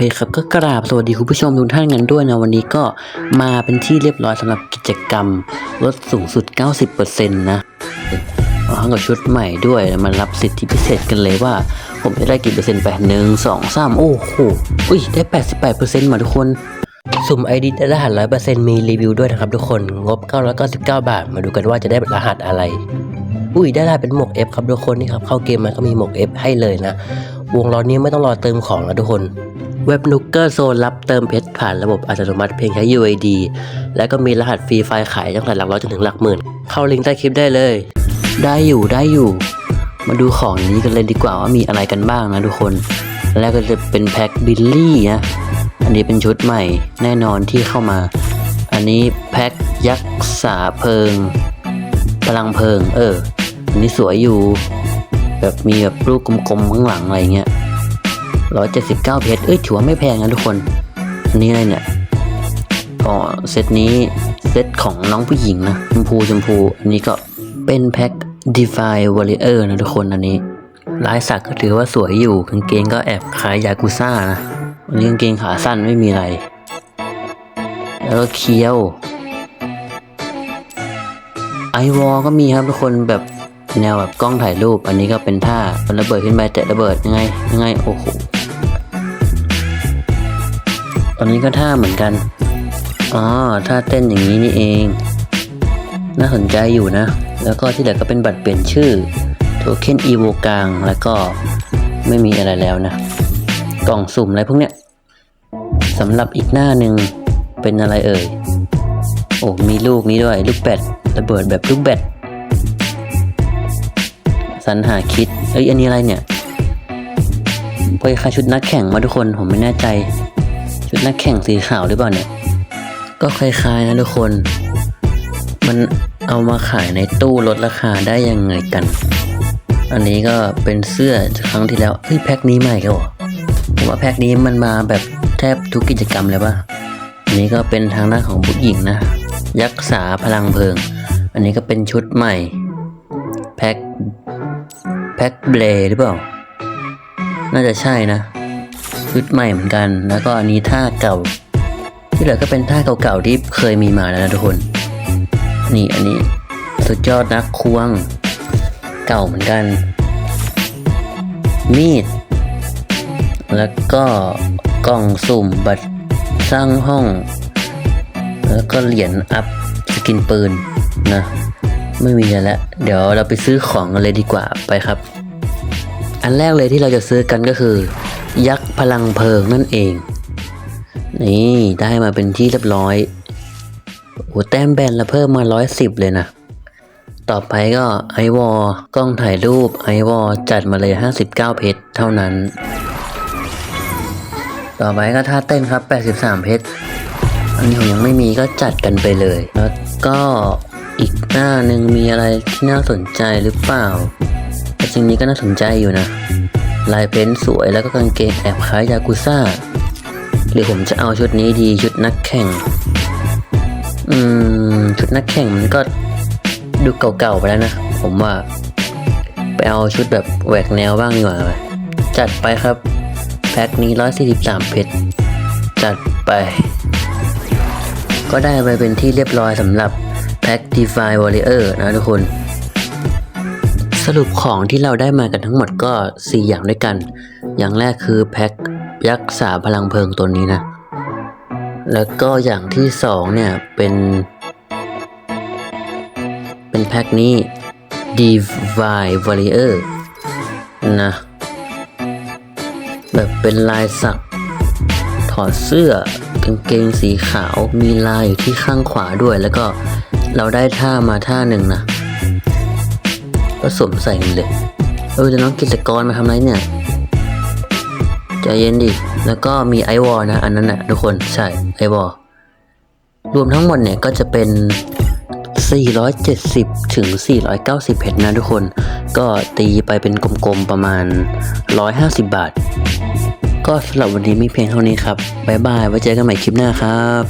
เคครับก็กราบสวัสดีคุณผู้ชมทุกท่านกันด้วยนะวันนี้ก็มาเป็นที่เรียบร้อยสำหรับกิจกรรมลดสูงสุด 90%นะพร้อมกับชุดใหม่ด้วยมารับสิทธิพิเศษกันเลยว่า ผมจะได้กี่เปอร์เซ็นต์ไปหนึ่งสองสามโอ้โหอุ้ยได้ 88%มาทุกคนสุ่ม ID ได้รหัส 100%มีรีวิวด้วยนะครับทุกคนงบ 999 บาท มาดูกันว่าจะได้รหัสอะไร อุ้ยได้รหัสเป็นหมวก F ครับทุกคนนี่ครับเข้าเกมมาก็มีหมวก F ให้เลยนะ วงล้อนี้ไม่ต้องรอเติมของแล้วทุกคน เว็บนุกเกอร์โซนรับเติมเพชรผ่านระบบอัตโนมัติเพียงใช้ UID และก็มีรหัสฟรีไฟล์ขายตั้งแต่หลักร้อยจนถึงหลักหมื่น เข้าลิงก์ใต้คลิปได้เลย ได้อยู่ได้อยู่ มาดูของนี้กันเลยดีกว่าว่ามีอะไรกันบ้างนะทุกคน แรกก็จะเป็นแพ็คบิลลี่นะอันนี้เป็นชุดใหม่แน่นอนที่เข้ามา อันนี้แพ็คยักษ์สาเพลิง พลังเพลิง เออ อันนี้สวยอยู่ แบบมีแบบรูปกลมๆข้างหลังอะไรเงี้ย ร้อยเจ็ดสิบเก้าเพชร เอ้ยถือว่าไม่แพงนะทุกคน อันนี้อะไรเนี่ยก็เซตนี้เซตของน้องผู้หญิงนะชมพูชมพู อันนี้ก็เป็นแพ็ค Defy Warrior นะทุกคนอันนี้ลายสักก็ถือว่าสวยอยู่กางเกงก็แอบคล้ายยากุซ่านะอันนี้กางเกงขาสั้นไม่มีอะไร แล้วก็เคี้ยวไอวอลก็มีครับทุกคนแบบแนวแบบกล้องถ่ายรูป อันนี้ก็เป็นท่ามันระเบิดขึ้นไปแตะระเบิดยังไงยังไงโอ้โห อนนี้ก็ท่าเหมือนกัน อ๋อ ท่าเต้นอย่างนี้นี่เอง น่าสนใจอยู่นะ แล้วก็ที่เหลือก็เป็นบัตรเปลี่ยนชื่อ โทเค็นอีโวกลาง แล้วก็ไม่มีอะไรแล้วนะ กล่องสุ่มอะไรพวกเนี้ยสำหรับอีกหน้าหนึ่งเป็นอะไรเอ่ย โอ้ มีลูกนี้ด้วย ลูกแบตระเบิดแบบลูกแบตสรรหาคิด เอ้ย อันนี้อะไรเนี่ยไปคาชุดนักแข่งมาทุกคน ผมไม่แน่ใจ ชุดนักแข่งสีขาวหรือเปล่าเนี่ย ก็คล้ายๆนะทุกคน มันเอามาขายในตู้ลดราคาได้ยังไงกัน อันนี้ก็เป็นเสื้อครั้งที่แล้วเฮ้ยแพ็คนี้ใหม่กันเหรอผมว่าแพ็คนี้มันมาแบบแทบทุกกิจกรรมเลยป่ะอันนี้ก็เป็นทางหน้าของผู้หญิงนะ ยักษาพลังเพลิง อันนี้ก็เป็นชุดใหม่ แพ็คแพ็คเบลหรือเปล่า น่าจะใช่นะ ชุดใหม่เหมือนกัน แล้วก็อันนี้ท่าเก่า ที่เหลือก็เป็นท่าเก่าๆที่เคยมีมาแล้วนะทุกคน นี่อันนี้สุดยอดนักควง เก่าเหมือนกัน มีด แล้วก็กล่องสุ่มบัตรสร้างห้อง แล้วก็เหรียญอัพสกินปืนนะไม่มีอะไรแล้ว เดี๋ยวเราไปซื้อของกันเลยดีกว่าไปครับ อันแรกเลยที่เราจะซื้อกันก็คือ ยักษ์พลังเพลิงนั่นเอง นี่ได้มาเป็นที่เรียบร้อยโอ้แต้มแบนเราเพิ่มมาร้อยสิบเลยนะ ต่อไปก็ไอวอกล้องถ่ายรูปไอวอจัดมาเลย 59 เพชรเท่านั้น ต่อไปก็ท่าเต้นครับ 83 เพชร อันนี้ผมยังไม่มีก็จัดกันไปเลย แล้วก็อีกหน้าหนึ่งมีอะไรที่น่าสนใจหรือเปล่าแต่สิ่งนี้ก็น่าสนใจอยู่นะ ลายเพ้นสวยแล้วก็กางเกงแอบคล้ายยากุซ่า หรือผมจะเอาชุดนี้ดีชุดนักแข่ง อืม ชุดนักแข่งมันก็ดูเก่าๆไปแล้วนะ ผมว่า ไปเอาชุดแบบแหวกแนวบ้างดีกว่าจัดไปครับ แพ็คนี้ 143 เพชร จัดไป ก็ได้ไปเป็นที่เรียบร้อยสำหรับแพ็ค Defy Warrior นะทุกคน สรุปของที่เราได้มากันทั้งหมดก็ 4 อย่างด้วยกัน อย่างแรกคือแพ็คยักษ์สาพลังเพลิงตัวนี้นะ แล้วก็อย่างที่สองเนี่ย เป็น เป็นแพ็คนี้ Defy Warrior นะ แบบเป็นลายสัก ถอดเสื้อกางเกงสีขาวมีลายอยู่ที่ข้างขวาด้วย แล้วก็เราได้ท่ามาท่าหนึ่งนะ ก็สวมใส่กันเลยเออจะน้องกิจกรมาทำไรเนี่ยใจเย็นดิ แล้วก็มีไอวอลนะ อันนั้นนะทุกคนใช่ไอวอลรวมทั้งหมดเนี่ยก็จะเป็น 470 ถึง 490 เพชรนะทุกคน ก็ตีไปเป็นกลมๆ ประมาณ 150 บาท ก็สำหรับวันนี้มีเพียงเท่านี้ครับ บ๊ายบาย ไว้เจอกันใหม่คลิปหน้าครับ